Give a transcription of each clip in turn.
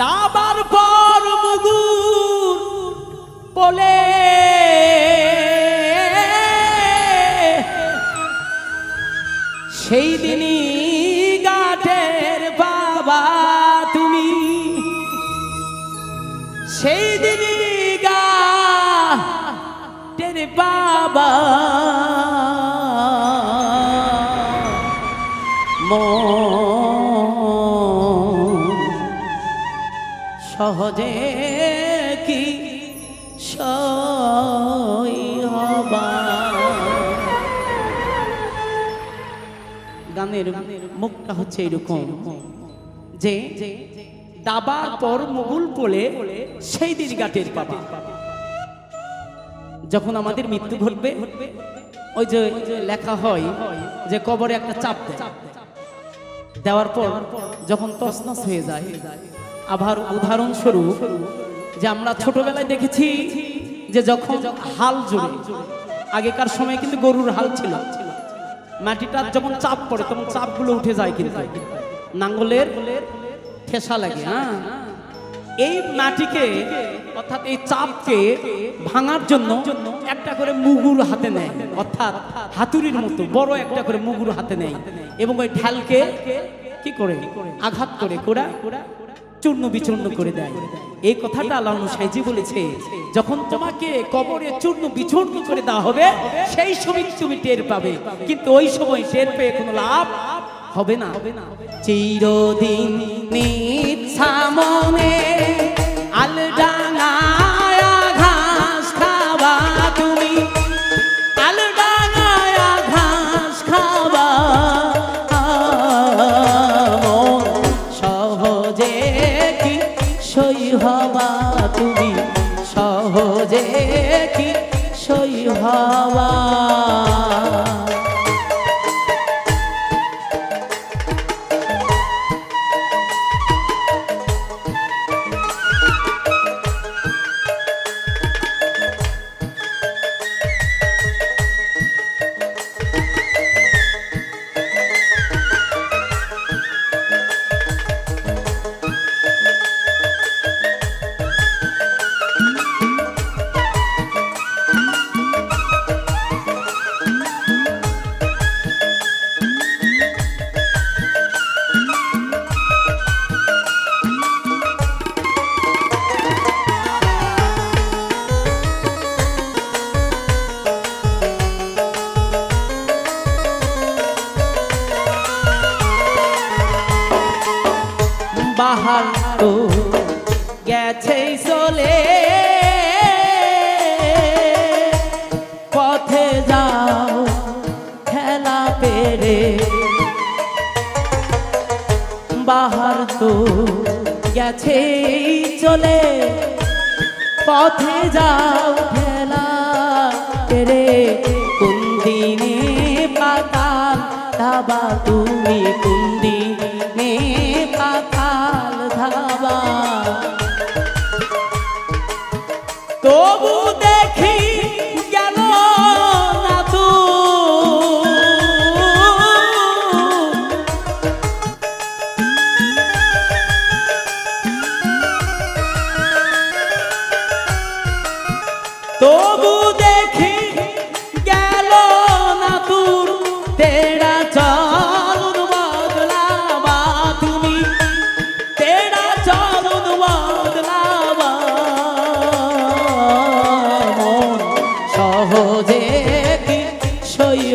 দাবার পর মুগুর বলে সেই দিনই গাঠের বাবা তুমি। সেই দিনই গাঠের বাবা গানের মুখটা হচ্ছে এরকম। যে দাবার পর মুগুল পড়ে সেই দিন গাটের পাবা। যখন আমাদের মৃত্যু ঘটবে, ওই যে লেখা হয় যে কবরে একটা চাপ দেওয়ার পর যখন তসনস হয়ে যায়, আবার উদাহরণস্বরূপ যে আমরা ছোটবেলায় দেখেছি যে যখন হাল জুড়ে আগেকার সময় কিন্তু গরুর হাল ছিল। মাটিটা যখন চাপ পড়ে তখন চাপগুলো উঠে যায় কিন্তু। নাঙ্গলের ঠেসা লাগে হ্যাঁ? এই মাটিকে, অর্থাৎ এই চাপকে ভাঙার জন্য একটা করে মুগুর হাতে নেয়, অর্থাৎ হাতুড়ির মতো, বড় একটা করে মুগুর হাতে নেয়। এবং ওই ঢালকে কি করে? আঘাত করে কোড়া চূর্ণ বিচূর্ণ করে দেয়। এই কথাটা আল্লাহ সাইজি বলেছে, যখন তোমাকে কবরে চূর্ণ বিচূর্ণ করে দেওয়া হবে, সেই সময় তুমি টের পাবে। কিন্তু ওই সময় টের পেয়ে কোনো লাভ হবে না। চিরদিন নিচ্ছা মনে সহজে কি সই হবা পথে যাও খেলা রে কোন দিনে পাতাল? ধাবা তুমি কোন দিনে পাতাল? ধাবা।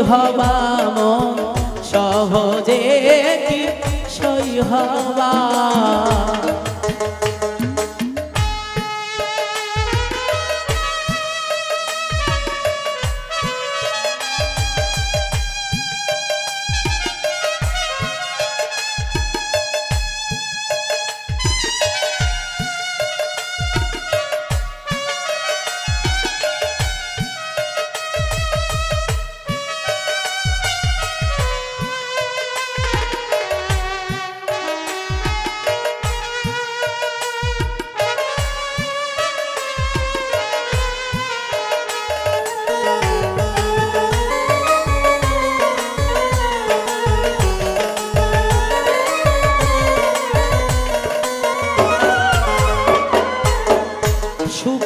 হবা মন সহজে কি সই হবা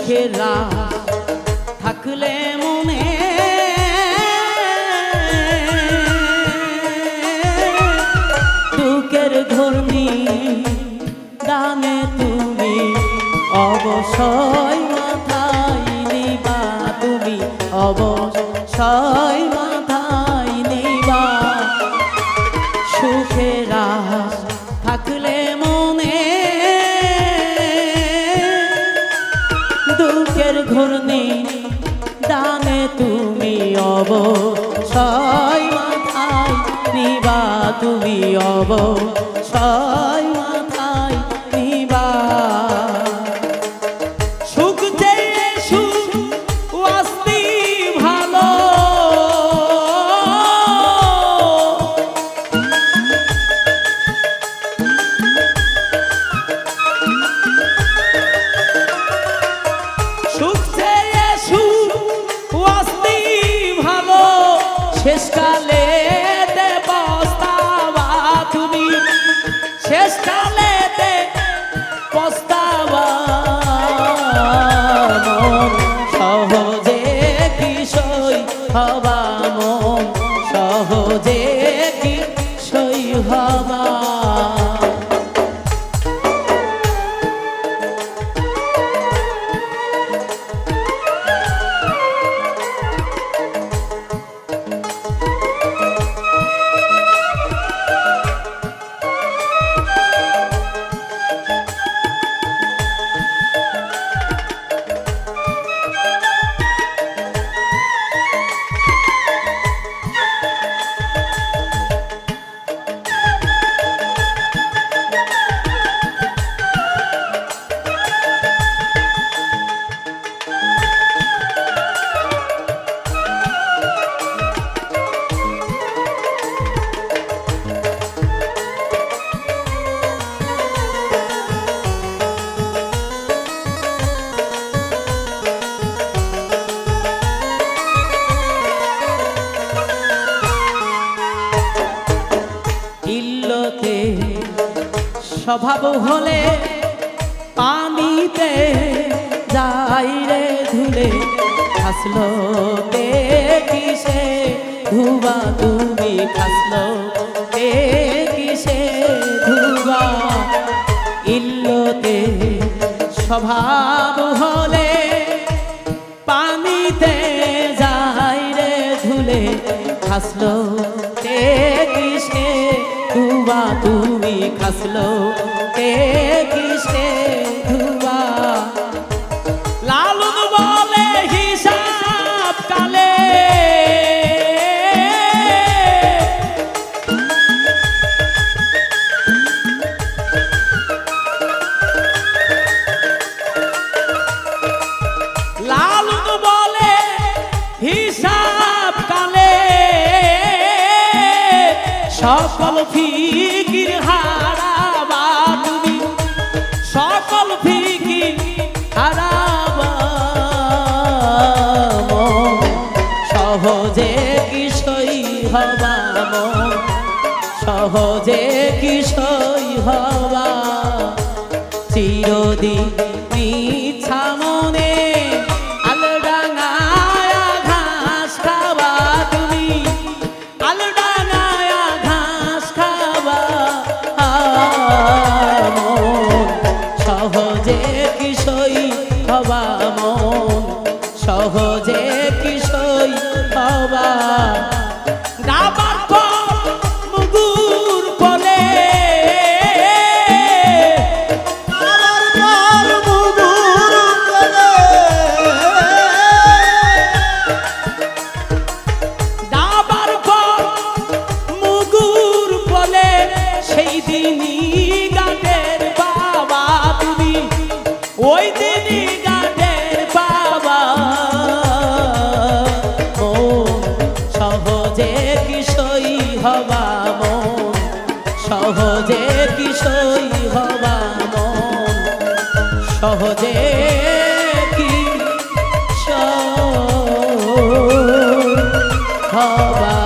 রাত থাকলে মনে তুকের ধর্মী দানে তুমি অবশ্যই মাথায় নিবা তুমি অবশ্যই তুমি সাই মাথায় নিবা তুমি অব মাথায় স্বভাব হলে পানিতে যাই রে ধুলে, খাসলো কিসে? ধুবা তুমি খাসলো কিসে? ধুবা ইল্লতে স্বভাব হলে পানিতে যাই রে ধুলে, খাসলো ধুবা তুমি খাসলো কে কিসে সকল ফিকির হারাবা তুমি সকল ফিকির হারাবা। সহজে কিশই হবা মন সহজে কিশই হবা চিরদিন সহজে কিশই হবা মন সহজে কিশই হবা সহজে কিশই হবা মন সহজে কিশই হবা মন সহজে কি হবা